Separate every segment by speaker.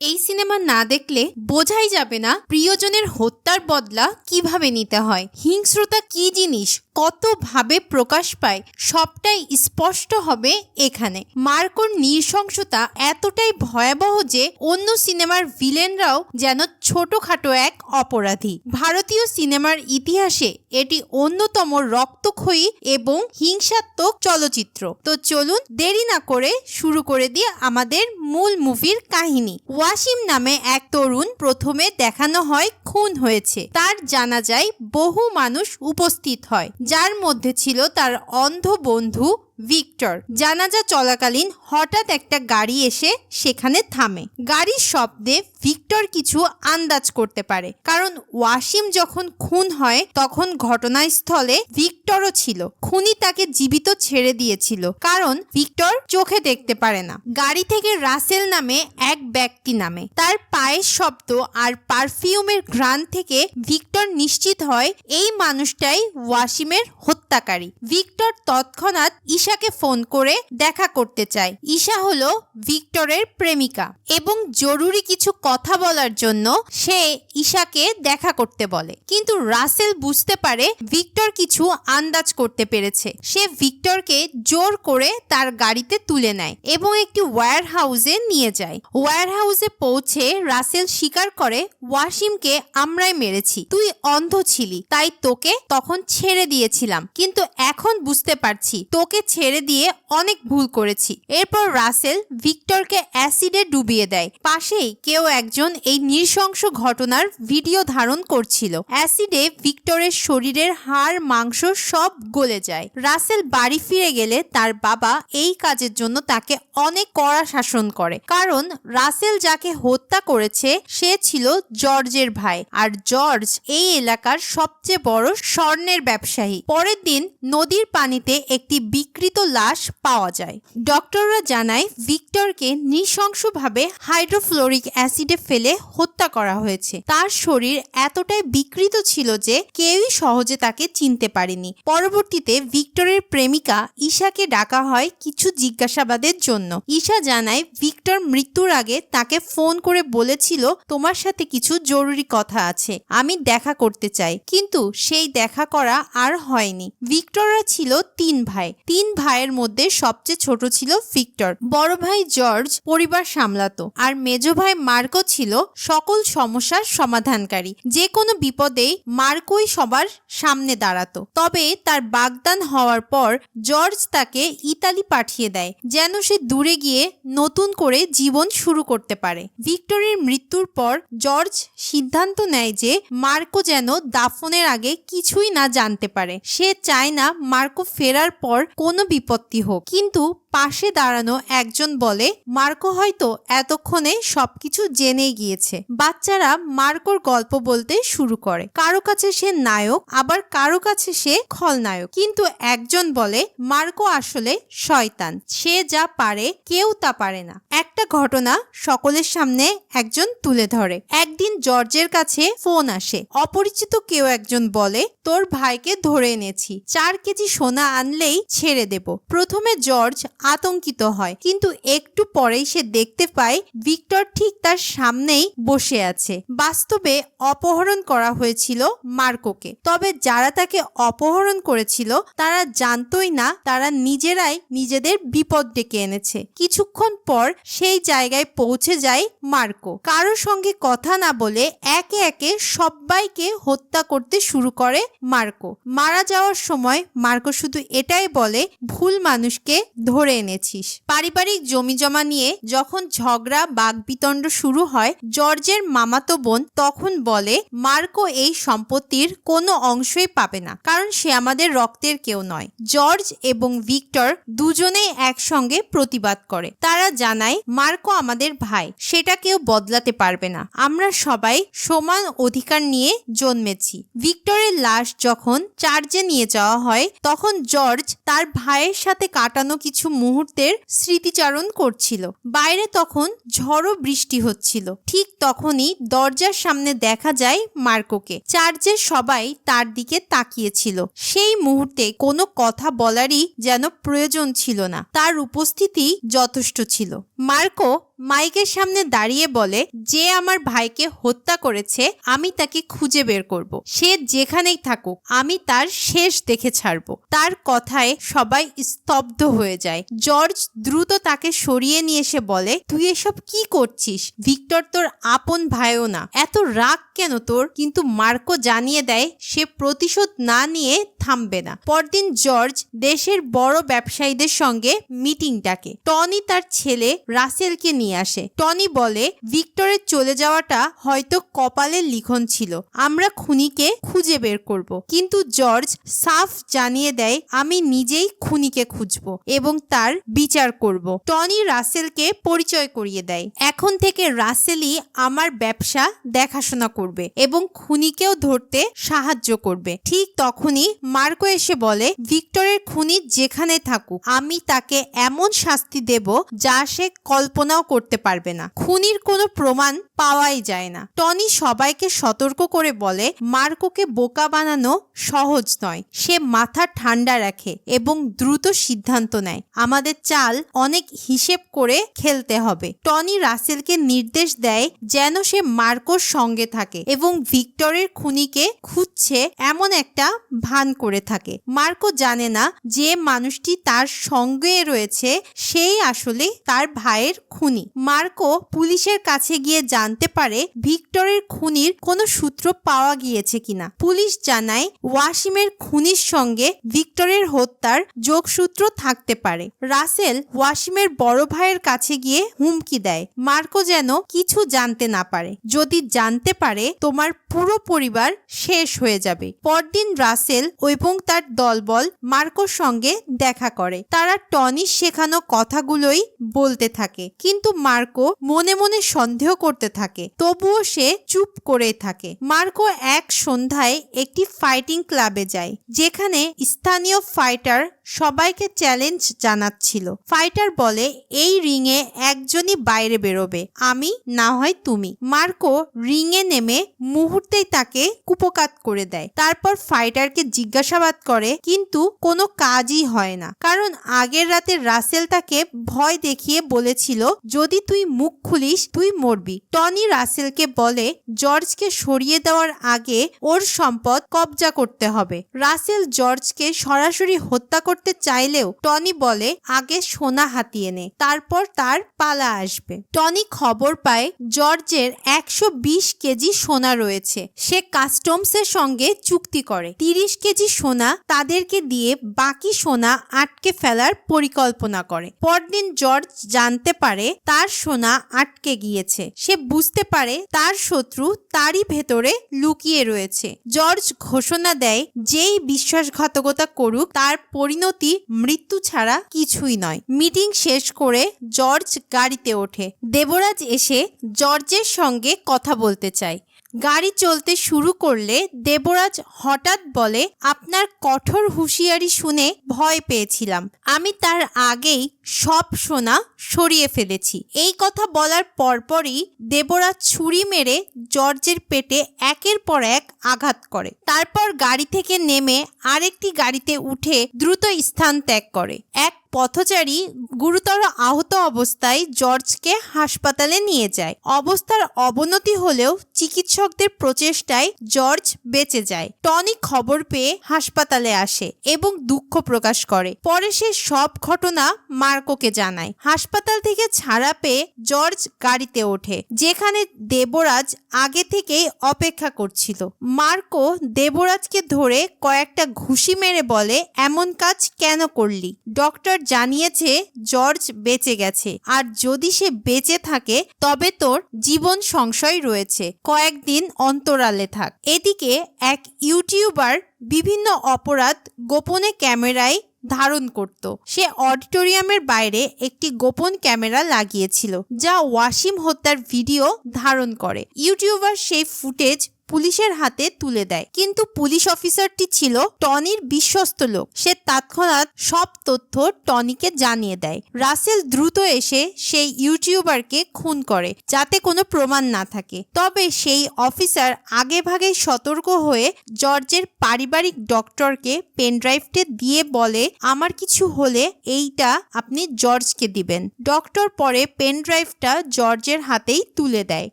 Speaker 1: এই সিনেমা না দেখলে বোঝাই যাবে না প্রিয়জনের হত্যার বদলা কীভাবে নিতে হয়। হিংস্রতা কি জিনিস? কতভাবে প্রকাশ পায়? সবটাই স্পষ্ট হবে এখানে। মার্কোর নৃশংসতা এতটাই ভয়াবহ যে অন্য সিনেমার ভিলেনরাও যেন ছোটখাটো এক অপরাধী। ভারতীয় সিনেমার ইতিহাসে এটি অন্যতম রক্তক্ষয়ী এবং হিংসাত্মক চলচ্চিত্র। তো চলুন দেরি না করে শুরু করে দিয়ে আমাদের মূল মুভির কাহিনী। ওয়াসিম নামে এক তরুণ প্রথমে দেখানো হয়, খুন হয়েছে। তার জানা যায়, বহু মানুষ উপস্থিত হয়, যার মধ্যে ছিল তার অন্ধ বন্ধু ভিক্টর, জানাজা চলাকালীন হঠাৎ একটা গাড়ি এসে সেখানে থামে। গাড়ির শব্দে ভিক্টর কিছু আন্দাজ করতে পারে, কারণ ওয়াসিম যখন খুন হয়, তখন ঘটনাস্থলে ভিক্টরও ছিল। খুনি তাকে জীবিত ছেড়ে দিয়েছিল, কারণ ভিক্টর চোখে দেখতে পারে না। গাড়ি থেকে রাসেল নামে এক ব্যক্তি নামে। তার পায়ের শব্দ আর পারফিউমের ঘ্রাণ থেকে ভিক্টর নিশ্চিত হয়, এই মানুষটাই ওয়াসিমের হত্যাকারী। ভিক্টর তৎক্ষণাৎ ঈশাকে ফোন করে দেখা করতে চায়। ঈশা হলো ভিক্টরের প্রেমিকা এবং জরুরি কিছু কথা বলার জন্য সে ঈশাকে দেখা করতে বলে। কিন্তু রাসেল বুঝতে পারে ভিক্টর কিছু আন্দাজ করতে পেরেছে। সে ভিক্টরকে জোর করে তার গাড়িতে তুলে নেয় এবং একটি ওয়্যার হাউসে নিয়ে যায়। ওয়্যার হাউসে পৌঁছে রাসেল স্বীকার করে, ওয়াসিমকে আমরাই মেরেছি। তুই অন্ধ ছিলি, তাই তোকে তখন ছেড়ে দিয়েছিলাম। কিন্তু এখন বুঝতে পারছি, তোকে ছেড়ে দিয়ে অনেক ভুল করেছি। এরপর রাসেল ভিক্টরকে অ্যাসিডে ডুবিয়ে দেয়। পাশেই কেউ একজন এই নৃশংস ঘটনার ভিডিও ধারণ করছিল। অ্যাসিডে ভিক্টরের শরীরের হাড়, মাংস সব গলে যায়। রাসেল বাড়ি ফিরে গেলে তার বাবা এই কাজের জন্য তাকে অনেক কড়া শাসন করে। কারণ রাসেল যাকে হত্যা করেছে, সে ছিল জর্জের ভাই। আর জর্জ এই এলাকার সবচেয়ে বড় স্বর্ণের ব্যবসায়ী। পরের দিন নদীর পানিতে একটি বিকৃত লাশ পাওয়া যায়। ডক্টররা জানায়, ভিক্টরকে নৃশংসভাবে হাইড্রোফ্লোরিক অ্যাসিডে ফেলে হত্যা করা হয়েছে। তার শরীর এতটাই বিকৃত ছিল যে কেউই সহজে তাকে চিনতে পারেনি। পরবর্তীতে ভিক্টরের প্রেমিকা ঈশাকে ডাকা হয় কিছু জিজ্ঞাসাবাদের জন্য। ঈশা জানায়, ভিক্টর মৃত্যুর আগে তাকে ফোন করে বলেছিল তোমার সাথে কিছু জরুরি কথা আছে। আমি দেখা করতে চাই। কিন্তু সেই দেখা করা আর হয়নি। ভিক্টররা ছিল তিন ভাই। তিন ভাইয়ের মধ্যে সবচেয়ে ছোট ছিল ভিক্টর। বড় ভাই জর্জ পরিবার সামলাতো, আর মেজ ভাই মার্কো ছিল সকল সমস্যার সমাধানকারী। যে কোনো বিপদেই মার্কোই সবার সামনে দাঁড়াতো। তবে তার বাগদান হওয়ার পর জর্জ তাকে ইতালি পাঠিয়ে দেয়, যেন সে দূরে গিয়ে নতুন করে জীবন শুরু করতে পারে। ভিক্টরের মৃত্যুর পর জর্জ সিদ্ধান্ত নেয় যে মার্কো যেন দাফনের আগে কিছুই না জানতে পারে। সে চায় না মার্কো ফেরার পর কোনো বিপত্তি হোক। কিন্তু পাশে দাঁড়ানো একজন বলে, মার্কো হয়তো এতক্ষণে সবকিছু জেনে গিয়েছে। বাচ্চারা মার্কোর গল্প বলতে শুরু করে। কারও কাছে সে নায়ক, আবার কারও কাছে সে খলনায়ক। কিন্তু একজন বলে, মার্কো আসলে শয়তান। সে যা পারে, কেউ তা পারে না। একটা ঘটনা সকলের সামনে একজন তুলে ধরে। একদিন জর্জের কাছে ফোন আসে। অপরিচিত কেউ একজন বলে, তোর ভাইকে ধরে এনেছি। চার কেজি সোনা আনলেই ছেড়ে দেব। প্রথমে জর্জ আতঙ্কিত হয়। কিন্তু একটু পরেই সে দেখতে পায় ভিক্টর ঠিক তার সামনেই বসে আছে। বাস্তবে অপহরণ করা হয়েছিল মার্কোকে। তবে যারা তাকে অপহরণ করেছিল, তারা জানতই না তারা নিজেরাই নিজেদের বিপদ ডেকে এনেছে। কিছুক্ষণ পর সেই জায়গায় পৌঁছে যায় মার্কো। কারও সঙ্গে কথা না বলে একে একে সবাইকে হত্যা করতে শুরু করে মার্কো। মারা যাওয়ার সময় মার্কো শুধু এটাই বলে, ভুল মানুষকে ধরে এনেছিস। পারিবারিক জমি জমা নিয়ে যখন ঝগড়া, বাগবিতণ্ড শুরু হয়, জর্জের মামাতো বোন তখন বলে, মার্কো এই সম্পত্তির কোনো অংশই পাবে না, কারণ সে আমাদের রক্তের কেউ নয়। জর্জ এবং ভিক্টর দুজনেই একসঙ্গে প্রতিবাদ করে। তারা জানায়, মার্কো আমাদের ভাই, সেটা কেউ বদলাতে পারবে না। আমরা সবাই সমান অধিকার নিয়ে জন্মেছি। ভিক্টরের লাশ যখন চার্জে নিয়ে যাওয়া হয়, তখন জর্জ তার ভাইয়ের সাথে কাটানো কিছু মুহূর্তের স্মৃতিচারণ করছিল। বাইরে তখন ঝড়ো বৃষ্টি হচ্ছিল। ঠিক তখনই দরজার সামনে দেখা যায় মার্কোকে। চার্চের সবাই তার দিকে তাকিয়েছিল। সেই মুহূর্তে কোনো কথা বলারই যেন প্রয়োজন ছিল না। তার উপস্থিতি যথেষ্ট ছিল। মার্কো মাইকের সামনে দাঁড়িয়ে বলে, যে আমার ভাইকে হত্যা করেছে, আমি তাকে খুঁজে বের করব। সে যেখানেই থাকুক, আমি তার শেষ দেখে ছাড়বো। তার কথায় সবাই স্তব্ধ হয়ে যায়। জর্জ দ্রুত তাকে সরিয়ে নিয়ে এসে বলে, তুই এসব কি করছিস? ভিক্টর তোর আপন ভাইও না। এত রাগ কেন তোর? কিন্তু মার্কো জানিয়ে দেয়, সে প্রতিশোধ না নিয়ে থামবে না। পরদিন জর্জ দেশের বড় ব্যবসায়ীদের সঙ্গে মিটিং ডাকে টনি তার ছেলে রাসেলকে নিয়ে আসে। টনি বলে, ভিক্টরের চলে যাওয়াটা হয়তো কপালের লিখন ছিল। আমরা খুনিকে খুঁজে বের করব। কিন্তু জর্জ সাফ জানিয়ে দেয়, আমি নিজেই খুনিকে খুঁজব এবং তার বিচার করব। টনি রাসেলকে পরিচয় করিয়ে দেয়। এখন থেকে রাসেলই আমার ব্যবসা দেখাশোনা করবে এবং খুনিকেও ধরতে সাহায্য করবে। ঠিক তখনই মার্কো এসে বলে, ভিক্টরের খুনি যেখানে থাকুক, আমি তাকে এমন শাস্তি দেব যা সে কল্পনাও করতে পারবে না। খুনির কোনো প্রমাণ পাওয়াই যায় না। টনি সবাইকে সতর্ক করে বলে, মার্কোকে বোকা বানানো সহজ নয়। সে মাথা ঠান্ডা রাখে এবং দ্রুত সিদ্ধান্ত নেয়। আমাদের চাল অনেক হিসেব করে খেলতে হবে। টনি রাসেলকে নির্দেশ দেয় যেন সে মার্কোর সঙ্গে থাকে এবং ভিক্টরের খুনিকে খুঁজছে এমন একটা ভান করে থাকে। মার্কো জানে না যে মানুষটি তার সঙ্গে রয়েছে, সেই আসলে তার ভাইয়ের খুনি। মার্কো পুলিশের কাছে গিয়ে জানতে পারে ভিক্টরের খুনির কোনো সূত্র পাওয়া গিয়েছে কিনা। পুলিশ জানায়, ওয়াসিমের খুনির সঙ্গে ভিক্টরের হত্যার যোগসূত্র থাকতে পারে। রাসেল ওয়াসিমের বড় ভাইয়ের কাছে গিয়ে হুমকি দেয়। মার্কো যেন কিছু জানতে না পারে। যদি জানতে পারে, তোমার পুরো পরিবার শেষ হয়ে যাবে। পরদিন রাসেল এবং তার দলবল মার্কোর সঙ্গে দেখা করে। তারা টনির শেখানো কথাগুলোই বলতে থাকে। কিন্তু মার্কো মনে মনে সন্দেহ করতে থাকে। তবুও সে চুপ করে থাকে। মার্কো এক সন্ধ্যায় একটি ফাইটিং ক্লাবে যায়, যেখানে স্থানীয় ফাইটার সবাইকে চ্যালেঞ্জ জানাচ্ছিল। ফাইটার বলে, এই রিংয়ে একজনই বাইরে বেরোবে, আমি, না হয় তুমি। মার্কো রিংয়ে নেমে মুহূর্তেই তাকে কুপকাত করে দেয়। তারপর ফাইটারকে জিজ্ঞাসাবাদ করে, কিন্তু কোনো কাজই হয় না। কারণ আগের রাতে রাসেল তাকে ভয় দেখিয়ে বলেছিল, যদি তুই মুখ খুলিস, তুই মরবি। টনি রাসেলকে বলে, জর্জকে সরিয়ে দেওয়ার আগে ওর সম্পদ কবজা করতে হবে। রাসেল জর্জকে সরাসরি হত্যা করতে চাইলেও টনি বলে, আগে সোনা হাতিয়ে নে, তারপর তার পালা আসবে টনি খবর পায়, জর্জের একশো বিশ কেজি সোনা রয়েছে। সে কাস্টমসের সঙ্গে চুক্তি করে। তিরিশ কেজি সোনা তাদেরকে দিয়ে বাকি সোনা আটকে ফেলার পরিকল্পনা করে। পরদিন জর্জ জানতে পারে, তার সোনা আটকে গিয়েছে। সে বুঝতে পারে তার শত্রু তারই ভেতরে লুকিয়ে রয়েছে। জর্জ ঘোষণা দেয়, যেই বিশ্বাসঘাতকতা করুক, তার পরিণতি মৃত্যু ছাড়া কিছুই নয়। মিটিং শেষ করে জর্জ গাড়িতে ওঠে। দেবরাজ এসে জর্জের সঙ্গে কথা বলতে চায়। গাড়ি চলতে শুরু করলে দেবরাজ হঠাৎ বলে, আপনার কঠোর হুঁশিয়ারি শুনে ভয় পেয়েছিলাম। আমি তার আগেই সব সোনা সরিয়ে ফেলেছি। এই কথা বলার পরপরই দেবরাজ ছুরি মেরে জর্জের পেটে একের পর এক আঘাত করে। তারপর গাড়ি থেকে নেমে আরেকটি গাড়িতে উঠে দ্রুত স্থান ত্যাগ করে। এক পথচারী গুরুতর আহত অবস্থায় জর্জকে হাসপাতালে নিয়ে যায়। অবস্থার অবনতি হলেও চিকিৎসকদের প্রচেষ্টায় জর্জ বেঁচে যায়। টনি খবর পেয়ে হাসপাতালে আসে এবং দুঃখ প্রকাশ করে। পরে সে সব ঘটনা মার্কোকে জানায়। হাসপাতাল থেকে ছাড়া পেয়ে জর্জ গাড়িতে ওঠে, যেখানে দেবরাজ আগে থেকেই অপেক্ষা করছিল। মার্কো দেবরাজকে ধরে কয়েকটা ঘুষি মেরে বলে, এমন কাজ কেন করলি? ডক্টর জানিয়েছে জর্জ বেঁচে গেছে। আর যদি সে বেঁচে থাকে, তবে তোর জীবন সংশয় রয়েছে। কয়েকদিন অন্তরালে থাক। এদিকে এক ইউটিউবার বিভিন্ন অপরাধ গোপনে ক্যামেরায় ধারণ করত। সে অডিটোরিয়ামের বাইরে একটি গোপন ক্যামেরা লাগিয়েছিল, যা ওয়াসিম হত্যার ভিডিও ধারণ করে। ইউটিউবার সেই ফুটেজ পুলিশের হাতে তুলে দেয়। কিন্তু পুলিশ অফিসারটি ছিল টনির বিশ্বস্ত লোক। সে তৎক্ষণাৎ সব তথ্য টনিকে জানিয়ে দেয়। রাসেল দ্রুত এসে সেই ইউটিউবারকে খুন করে, যাতে কোনো প্রমাণ না থাকে। তবে সেই অফিসার আগে ভাগেই সতর্ক হয়ে জর্জের পারিবারিক ডক্টরকে পেনড্রাইভটি দিয়ে বলে, আমার কিছু হলে এইটা আপনি জর্জকে দিবেন। ডক্টর পরে পেনড্রাইভটা জর্জের হাতেই তুলে দেয়।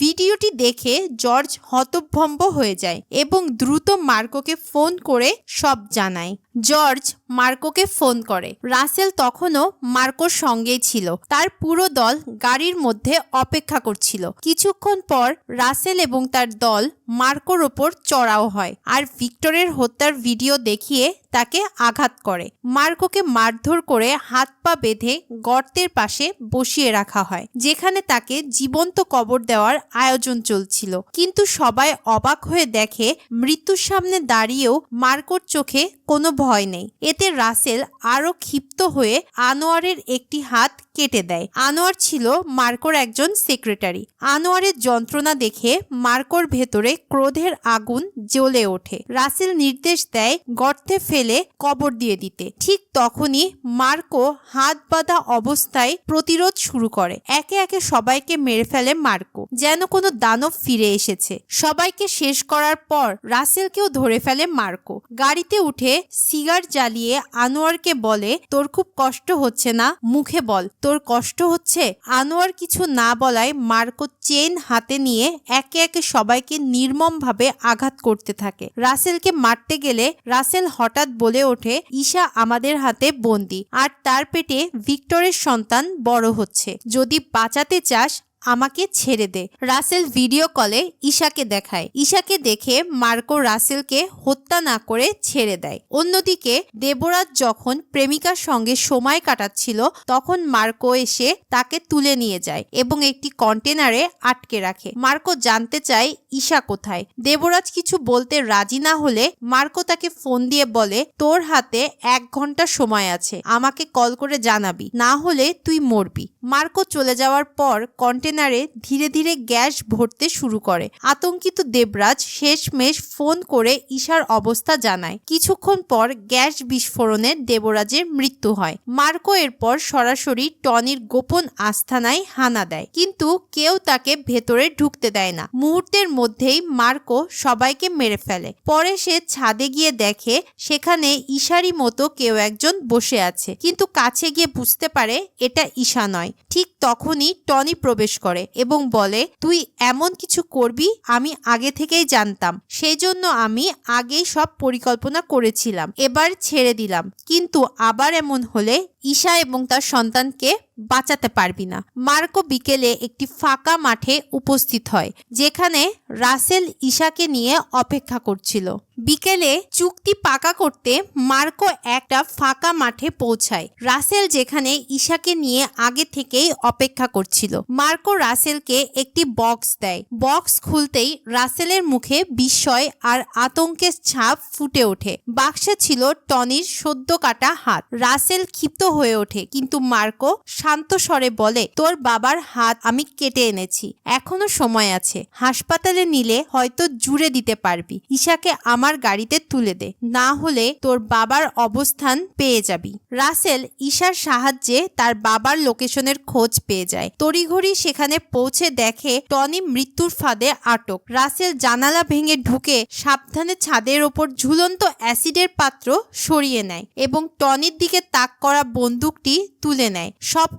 Speaker 1: ভিডিওটি দেখে জর্জ হতভম্ব হয়ে যায় এবং দ্রুত মার্কোকে ফোন করে সব জানায়। জর্জ মার্কোকে ফোন করে। রাসেল তখনও মার্কোর সঙ্গেই ছিল। তার পুরো দল গাড়ির মধ্যে অপেক্ষা করছিল। কিছুক্ষণ পর রাসেল এবং তার দল মার্কোর ওপর চড়াও হয়। আর ভিক্টরের হত্যার ভিডিও দেখিয়ে তাকে আঘাত করে। মার্কোকে মারধর করে হাত পা বেঁধে গর্তের পাশে বসিয়ে রাখা হয়, যেখানে তাকে জীবন্ত কবর দেওয়ার আয়োজন চলছিল। কিন্তু সবাই অবাক হয়ে দেখে মৃত্যুর সামনে দাঁড়িয়েও মার্কোর চোখে কোনো ভয় নেই। এতে রাসেল আরও ক্ষিপ্ত হয়ে আনোয়ারের একটি হাত কেটে দেয়। আনোয়ার ছিল মার্কোর একজন সেক্রেটারি। আনোয়ারের যন্ত্রণা দেখে মার্কোর ভেতরে ক্রোধের আগুন জ্বলে ওঠে। রাসেল নির্দেশ দেয় গর্তে ফেলে কবর দিয়ে দিতে। ঠিক তখনই মার্কো হাত বাঁধা অবস্থায় প্রতিরোধ শুরু করে। একে একে সবাইকে মেরে ফেলে মার্কো, যেন কোনো দানব ফিরে এসেছে। সবাইকে শেষ করার পর রাসেলকেও ধরে ফেলে মার্কো। গাড়িতে উঠে সিগার জ্বালিয়ে আনোয়ারকে বলে, তোর খুব কষ্ট হচ্ছে না? মুখে বল, তোর কষ্ট হচ্ছে? আনোয়ার কিছু না বলায় মার্কো চেন হাতে নিয়ে একে একে সবাইকে নির্মমভাবে আঘাত করতে থাকে। রাসেলকে মারতে গেলে রাসেল হঠাৎ বলে ওঠে, ঈশা আমাদের হাতে বন্দি। আর তার পেটে ভিক্টরের সন্তান বড় হচ্ছে। যদি বাঁচাতে চাস আমাকে ছেড়ে দে। রাসেল ভিডিও কলে ঈশাকে দেখায়। ঈশাকে দেখে মার্কো রাসেলকে হত্যা না করে ছেড়ে দেয়। অন্যদিকে দেবরাজ যখন প্রেমিকার সঙ্গে সময় কাটাচ্ছিল, তখন মার্কো এসে তাকে তুলে নিয়ে যায় এবং একটি কন্টেনারে আটকে রাখে। মার্কো জানতে চায় ঈশা কোথায়। দেবরাজ কিছু বলতে রাজি না হলে মার্কো তাকে ফোন দিয়ে বলে, তোর হাতে এক ঘণ্টা সময় আছে। আমাকে কল করে জানাবি। না হলে তুই মরবি। মার্কো চলে যাওয়ার পর কন্টেনারে ধীরে ধীরে গ্যাস ভরতে শুরু করে। আতঙ্কিত দেবরাজ শেষমেশ ফোন করে ঈশার অবস্থা জানায়। কিছুক্ষণ পর গ্যাস বিস্ফোরণে দেবরাজের মৃত্যু হয়। মার্কো এরপর সরাসরি টনির গোপন আস্থানায় হানা দেয়। কিন্তু কেউ তাকে ভেতরে ঢুকতে দেয় না। মুহূর্তের মধ্যেই মার্কো সবাইকে মেরে ফেলে। পরে সে ছাদে গিয়ে দেখে সেখানে ঈশারই মতো কেউ একজন বসে আছে। কিন্তু কাছে গিয়ে বুঝতে পারে এটা ঈশা নয়। ঠিক তখনই টনি প্রবেশ করে এবং বলে, তুই এমন কিছু করবি, আমি আগে থেকেই জানতাম। সেই জন্য আমি আগেই সব পরিকল্পনা করেছিলাম। এবার ছেড়ে দিলাম। কিন্তু আবার এমন হলে ঈশা এবং তার সন্তানকে বাঁচাতে পারবি না। মার্কো বিকেলে একটি ফাঁকা মাঠে উপস্থিত হয়, যেখানে রাসেল ঈশাকে নিয়ে অপেক্ষা করছিল। বিকেলে চুক্তি পাকা করতে মার্কো একটা ফাঁকা মাঠে পৌঁছায়, রাসেল যেখানে ঈশাকে নিয়ে আগে থেকেই অপেক্ষা করছিল। মার্কো রাসেলকে একটি বক্স দেয়। বক্স খুলতেই রাসেলের মুখে বিস্ময় আর আতঙ্কের ছাপ ফুটে ওঠে। বাক্সে ছিল টনির সদ্য কাটা হাত। রাসেল ক্ষিপ্ত হয়ে ওঠে, কিন্তু মার্কো শান্ত স্বরে বলে, তোর বাবার হাত আমি কেটে এনেছি, এখনও সময় আছে। হাসপাতালে নিলে হয়তো জুড়ে দিতে পারবি। ঈশাকে আমার গাড়িতে তুলে দে, না হলে তোর বাবার অবস্থান পেয়ে যাবি। রাসেল ঈশার সাহায্যে তার বাবার লোকেশনের খোঁজ পেয়ে যায়। তড়িঘড়ি সেখানে পৌঁছে দেখে টনি মৃত্যুর ফাঁদে আটক। রাসেল জানালা ভেঙে ঢুকে সাবধানে ছাদের ওপর ঝুলন্ত অ্যাসিডের পাত্র সরিয়ে নেয় এবং টনির দিকে তাক করা বন্দুকটি তুলে নেয়।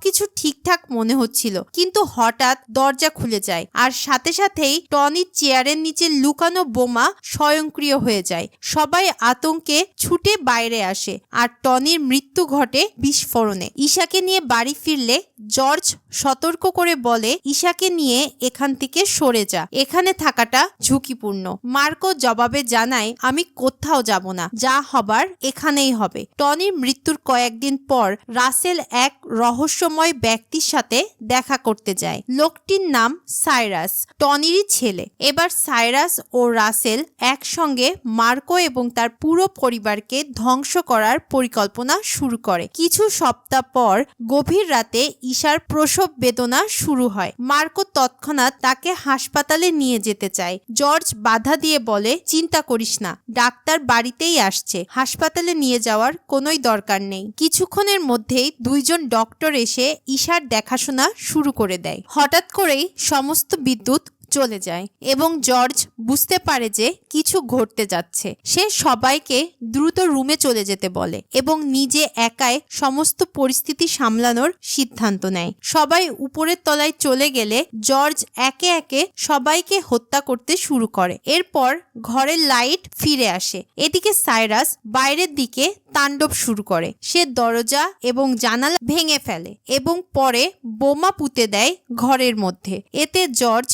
Speaker 1: সবকিছু ঠিকঠাক মনে হচ্ছিল, কিন্তু হঠাৎ দরজা খুলে যায় আর সাথে সাথেই টনির চেয়ারের নিচে লুকানো বোমা স্বয়ংক্রিয় হয়ে যায়। সবাই আতঙ্কে ছুটে বাইরে আসে আর টনির মৃত্যু ঘটে বিস্ফোরণে। ঈশাকে নিয়ে বাড়ি ফিরলে জর্জ সতর্ক করে বলে, ঈশাকে নিয়ে এখান থেকে সরে যা। এখানে থাকাটা ঝুঁকিপূর্ণ। মার্কো জবাবে জানায়, আমি কোথাও যাব না। যা হবার এখানেই হবে। টনির মৃত্যুর কয়েকদিন পর রাসেল এক রহস্যময় ব্যক্তির সাথে দেখা করতে যায়। লোকটির নাম সাইরাস, টনিরই ছেলে। এবার সাইরাস ও রাসেল একসঙ্গে মার্কো এবং তার পুরো পরিবারকে ধ্বংস করার পরিকল্পনা শুরু করে। কিছু সপ্তাহ পর গভীর রাতে ঈশার প্রসব বেদনা শুরু হয়। মার্কো তৎক্ষণাৎ তাকে হাসপাতালে নিয়ে যেতে চায়। জর্জ বাধা দিয়ে বলে, চিন্তা করিস না, ডাক্তার বাড়িতেই আসছে। হাসপাতালে নিয়ে যাওয়ার কোনোই দরকার নেই। কিছুক্ষণের মধ্যেই দুইজন ডক্টর এসে ঈশার দেখাশোনা শুরু করে দেয়। হঠাৎ করেই সমস্ত বিদ্যুৎ চলে যায় এবং জর্জ বুঝতে পারে যে কিছু ঘটতে যাচ্ছে। সে সবাইকে দ্রুত রুমে চলে যেতে বলে এবং নিজে একাই সমস্ত পরিস্থিতি সামলানোর সিদ্ধান্ত নেয়। সবাই উপরের তলায় চলে গেলে জর্জ একে একে সবাইকে হত্যা করতে শুরু করে। এরপর ঘরের লাইট ফিরে আসে। এদিকে সাইরাস বাইরের দিকে তাণ্ডব শুরু করে। সে দরজা এবং জানালা ভেঙে ফেলে এবং পরে বোমা পুঁতে দেয় ঘরের মধ্যে। এতে জর্জ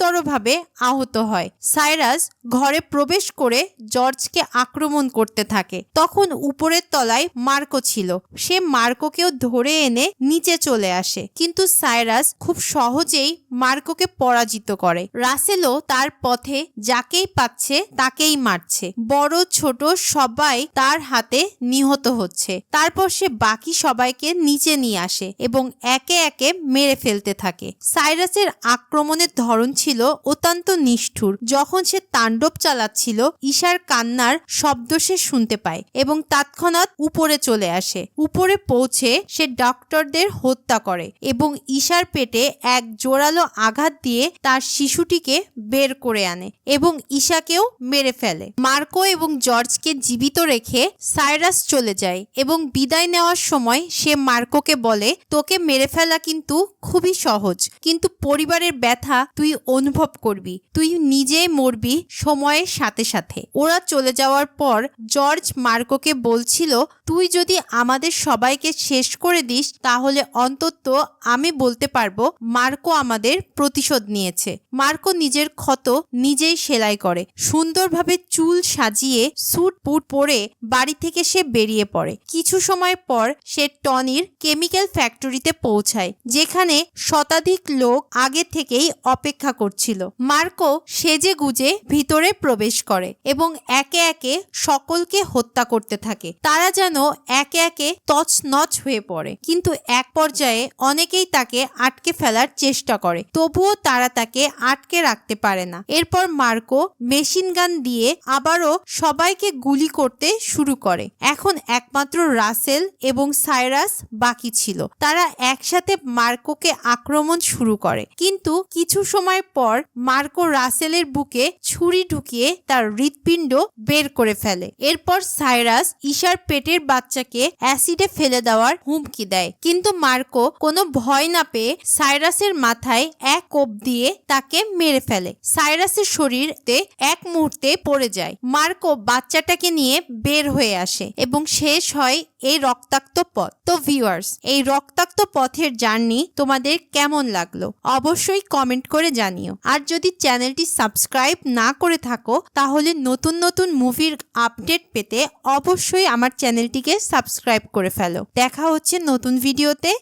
Speaker 1: গুরুতরভাবে আহত হয়। সাইরাস ঘরে প্রবেশ করে জর্জকে আক্রমণ করতে থাকে। তখন উপরের তলায় মার্কো ছিল। সে মার্কোকেও ধরে এনে নিচে চলে আসে। কিন্তু সাইরাস খুব সহজেই মার্কোকে পরাজিত করে। রাসেলও তার পথে যাকেই পাচ্ছে তাকেই মারছে। বড়, ছোট সবাই তার হাতে নিহত হচ্ছে। তারপর সে বাকি সবাইকে নিচে নিয়ে আসে এবং একে একে মেরে ফেলতে থাকে। সাইরাসের আক্রমণের ধরন ছিল অত্যন্ত নিষ্ঠুর। যখন সে তাণ্ডব চালাচ্ছিল, ঈশার কান্নার শব্দ সে শুনতে পায় এবং তৎক্ষণাৎ উপরে চলে আসে। উপরে পৌঁছে সে ডক্টরদের হত্যা করে এবং ঈশার পেটে এক জোরালো আঘাত দিয়ে তার শিশুটিকে বের করে আনে এবং ঈশাকেও মেরে ফেলে। মার্কো এবং জর্জকে জীবিত রেখে সাইরাস চলে যায় এবং বিদায় নেওয়ার সময় সে মার্কোকে বলে, তোকে মেরে ফেলা কিন্তু খুবই সহজ। কিন্তু পরিবারের ব্যথা তুই অনুভব করবি। তুই নিজেই মরবি সময়ের সাথে সাথে। ওরা চলে যাওয়ার পর জর্জ মার্কোকে বলছিল, তুই যদি আমাদের সবাইকে শেষ করে দিস, তাহলে অন্তত আমি বলতে পারব মার্কো আমাদের প্রতিশোধ নিয়েছে। মার্কো নিজের ক্ষত নিজেই সেলাই করে। সুন্দরভাবে চুল সাজিয়ে স্যুট পুট পরে বাড়ি থেকে সে বেরিয়ে পড়ে। কিছু সময় পর সে টনির কেমিক্যাল ফ্যাক্টরিতে পৌঁছায়, যেখানে শতাধিক লোক আগে থেকেই অপেক্ষা করছিল। মার্কো সেজে গুজে ভিতরে প্রবেশ করে এবং একে একে সকলকে হত্যা করতে থাকে। তারা যেন একে একে তছনছ হয়ে পড়ে। কিন্তু এক পর্যায়ে অনেকেই তাকে আটকে ফেলার চেষ্টা করে। তবুও তারা তাকে আটকে রাখতে পারে না। এরপর মার্কো মেশিন গান দিয়ে আবারও সবাইকে গুলি করতে শুরু করে। এখন একমাত্র রাসেল এবং সাইরাস বাকি ছিল। তারা একসাথে মার্কোকে আক্রমণ শুরু করে। কিন্তু কিছু সময় পর মার্কো রাসেলের বুকে ছুরি ঢুকিয়ে তার হৃৎপিণ্ড বের করে ফেলে। এরপর সাইরাস ঈশার পেটের বাচ্চাকে অ্যাসিডে ফেলে দেওয়ার হুমকি দেয়। কিন্তু মার্কো কোনো ভয় না পেয়ে সাইরাসের মাথায় এক কোপ দিয়ে তাকে মেরে ফেলে। সাইরাসের শরীরতে এক মুহূর্তে পড়ে যায়। মার্কো বাচ্চাটাকে নিয়ে বের হয়ে আসে এবং শেষ হয় এই রক্তাক্ত পথ। তো ভিউয়ার্স, এই রক্তাক্ত পথের জার্নি তোমাদের কেমন লাগল? অবশ্যই কমেন্ট করে জানিও। আর যদি চ্যানেলটি সাবস্ক্রাইব না করে থাকো, তাহলে নতুন নতুন মুভির আপডেট পেতে অবশ্যই আমার চ্যানেলটিকে সাবস্ক্রাইব করে ফেলো। দেখা হচ্ছে নতুন ভিডিওতে।